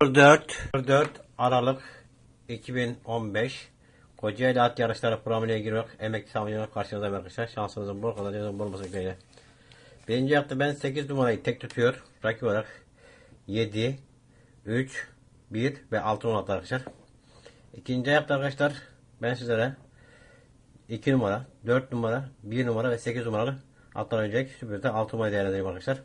4 4 Aralık 2015 Kocaeli At Yarışları programına girmek emekli savuncular karşınızda arkadaşlar. Şansınızın bol kazancınızın bol olması dileğiyle. Birinci hafta ben 8 numarayı tek tutuyor. Rakip olarak 7, 3, 1 ve 6 16 arkadaşlar. İkinci hafta arkadaşlar ben sizlere 2 numara, 4 numara, 1 numara ve 8 numaralı atlar önceki sürprizde 6 numarayı değerlendireyim arkadaşlar.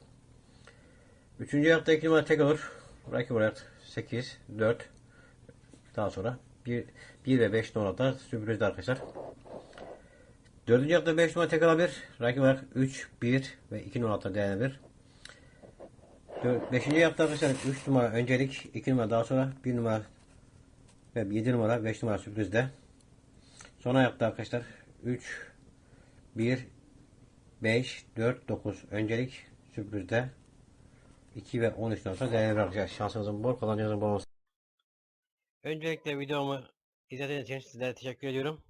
Üçüncü hafta 2 numara tek olur. Rakip olarak 8, 4 daha sonra 1, 1 ve 5 numaralar sürprizde arkadaşlar. Dördüncü hafta 5 numara tek alabilir. Rakip olarak 3, 1 ve 2 numaralar değerlendirir. Dö- Beşinci hafta arkadaşlar 3 numara öncelik, 2 numara daha sonra 1 numara ve 7 numara 5 numara sürprizde. Son ayakta arkadaşlar 3, 1, 5, 4, 9 öncelik sürprizde 2 ve 13 nokta değerli arkadaşlar. Şansınızın bol kazancınızın bol olsun. Öncelikle videomu izlediğiniz için sizlere teşekkür ediyorum.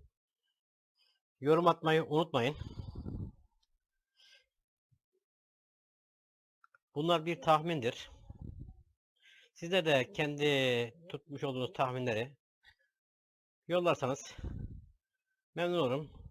Yorum atmayı unutmayın. Bunlar bir tahmindir. Sizler de kendi tutmuş olduğunuz tahminleri yollarsanız memnun olurum.